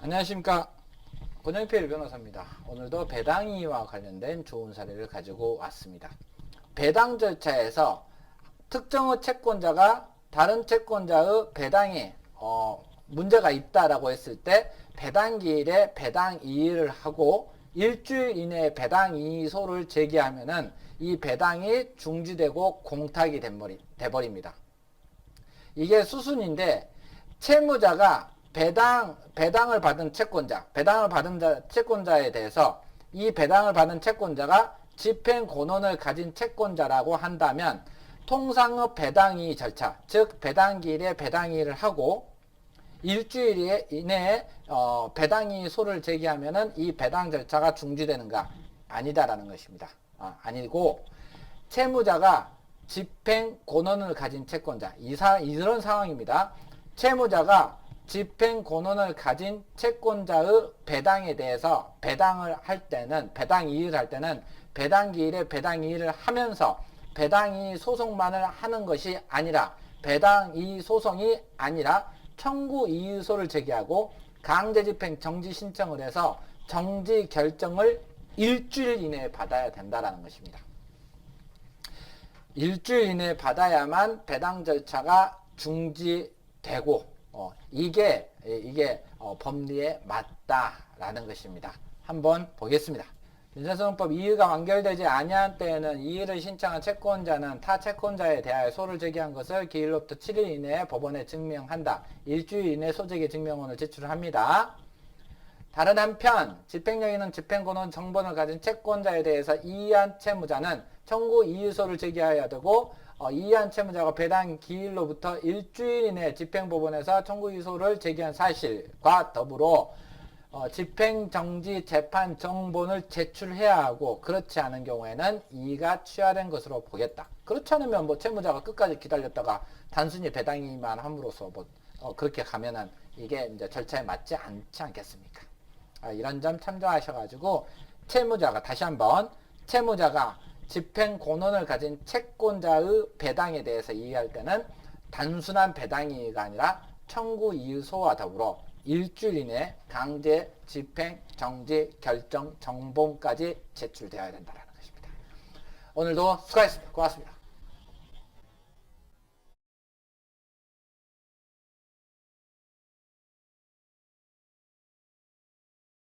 안녕하십니까 권영필 변호사입니다. 오늘도 배당이와 관련된 좋은 사례를 가지고 왔습니다. 배당 절차에서 특정의 채권자가 다른 채권자의 배당에 어, 문제가 있다라고 했을 때 배당 기일에 배당 이의를 하고 일주일 이내에 배당 이의소를 제기하면은 이 배당이 중지되고 공탁이 돼버립니다. 이게 수순인데 채무자가 배당 배당을 받은 채권자, 배당을 받은 자, 채권자에 대해서 이 배당을 받은 채권자가 집행 권한을 가진 채권자라고 한다면 통상의 배당이 절차, 즉 배당기일에 배당이를 하고 일주일 이내에 어, 배당이 소를 제기하면은 이 배당 절차가 중지되는가 아니다라는 것입니다. 아, 아니고 채무자가 집행 권한을 가진 채권자 이 사 이런 상황입니다. 채무자가 집행 권한을 가진 채권자의 배당에 대해서 배당을 할 때는 배당 이의를 할 때는 배당 기일에 배당 이의를 하면서 배당 이의 소송만을 하는 것이 아니라 배당 이의 소송이 아니라 청구 이의소를 제기하고 강제 집행 정지 신청을 해서 정지 결정을 일주일 이내에 받아야 된다라는 것입니다. 일주일 이내에 받아야만 배당 절차가 중지되고 어, 이게 이게 어, 법리에 맞다라는 것입니다. 한번 보겠습니다. 민사소송법 이의가 완결되지 아니한 때에는 이의를 신청한 채권자는 타 채권자에 대하여 소를 제기한 것을 기일로부터 7일 이내에 법원에 증명한다. 일주일 이내 소재기 증명원을 제출합니다. 다른 한편 집행력 있는 집행권은 정본을 가진 채권자에 대해서 이의한 채무자는 청구 이의소를 제기해야 되고 어, 이의한 채무자가 배당 기일로부터 일주일 이내 집행법원에서 청구 이의소를 제기한 사실과 더불어 어, 집행정지 재판 정본을 제출해야 하고 그렇지 않은 경우에는 이의가 취하된 것으로 보겠다. 그렇지 않으면 뭐 채무자가 끝까지 기다렸다가 단순히 배당이만 함으로써 뭐 어, 그렇게 가면은 이게 이제 절차에 맞지 않지 않겠습니까? 아, 이런 점 참조하셔가지고 채무자가 다시 한번 채무자가 집행 권한을 가진 채권자의 배당에 대해서 이해할 때는 단순한 배당이가 아니라 청구 이의소와 더불어 일주일 이내 강제 집행 정지 결정 정본까지 제출되어야 된다는 것입니다. 오늘도 수고하셨습니다. 고맙습니다.